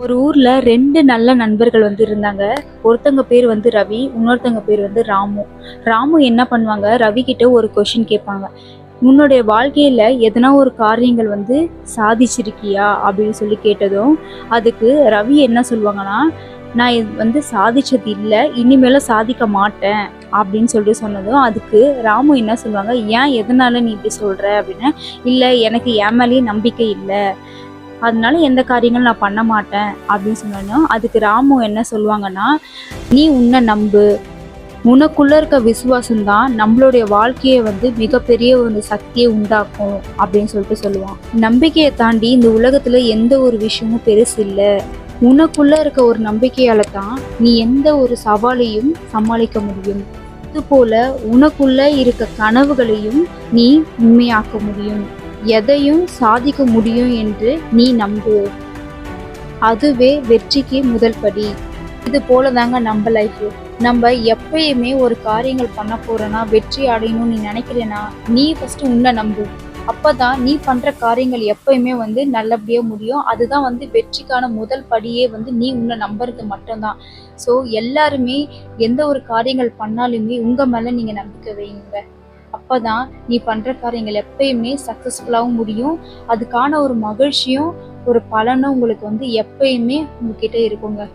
ஒரு ஊர்ல ரெண்டு நல்ல நண்பர்கள் வந்து இருந்தாங்க. ஒருத்தங்க பேர் வந்து ரவி இன்னொருத்தங்க பேர் வந்து ராமு. ராமு என்ன பண்ணுவாங்க? ரவி கிட்ட ஒரு கொஷின் கேட்பாங்க. உன்னுடைய வாழ்க்கையில எதனா ஒரு காரியங்கள் வந்து சாதிச்சிருக்கியா? அப்படின்னு சொல்லி கேட்டதும் அதுக்கு ரவி என்ன சொல்லுவாங்கன்னா நான் இது வந்து சாதிச்சது இல்லை இனிமேல சாதிக்க மாட்டேன். அப்படின்னு சொல்லிட்டு சொன்னதும் அதுக்கு ராமு என்ன சொல்லுவாங்க ஏன் எதனால நீ இப்படி சொல்ற? அப்படின்னு இல்லை எனக்கு என் மேலேயே நம்பிக்கை இல்லை. அதனால எந்த காரியங்களும் நான் பண்ண மாட்டேன் அப்படின்னு சொன்னோம் அதுக்கு ராமு என்ன சொல்லுவாங்கன்னா நீ உன்னை நம்பு. உனக்குள்ள இருக்க விசுவாசம் தான் நம்மளுடைய வாழ்க்கையை வந்து மிகப்பெரிய ஒரு சக்தியை உண்டாக்கும் அப்படின்னு சொல்லிட்டு சொல்லுவான். நம்பிக்கையை தாண்டி இந்த உலகத்துல எந்த ஒரு விஷயமும் பெருசு இல்லை. உனக்குள்ள இருக்க ஒரு நம்பிக்கையால தான் நீ எந்த ஒரு சவாலையும் சமாளிக்க முடியும். அதுபோல உனக்குள்ள இருக்க கனவுகளையும் நீ உண்மையாக்க முடியும். எதையும் சாதிக்க முடியும் என்று நீ நம்பு. அதுவே வெற்றிக்கு முதல் படி. இது போல தாங்க நம்ம லைஃப் நம்ம எப்பயுமே ஒரு காரியங்கள் பண்ண போறோன்னா வெற்றி அடையணும்னு நீ நினைக்கிறேன்னா நீ ஃபர்ஸ்ட் உன்னை நம்பு. அப்பதான் நீ பண்ற காரியங்கள் எப்பயுமே வந்து நல்லபடியா முடியும். அதுதான் வந்து வெற்றிக்கான முதல் படியே வந்து நீ உன்னை நம்புறது மட்டும்தான். ஸோ எல்லாருமே எந்த ஒரு காரியங்கள் பண்ணாலுமே உங்க மேல நீங்க நம்பிக்கை வைங்க. அப்பதான் நீ பண்ணுற காரியங்கள் எப்பயுமே சக்ஸஸ்ஃபுல்லாகவும் முடியும். அதுக்கான ஒரு மகிழ்ச்சியும் ஒரு பலனும் உங்களுக்கு வந்து எப்பயுமே உங்ககிட்ட இருக்குங்க.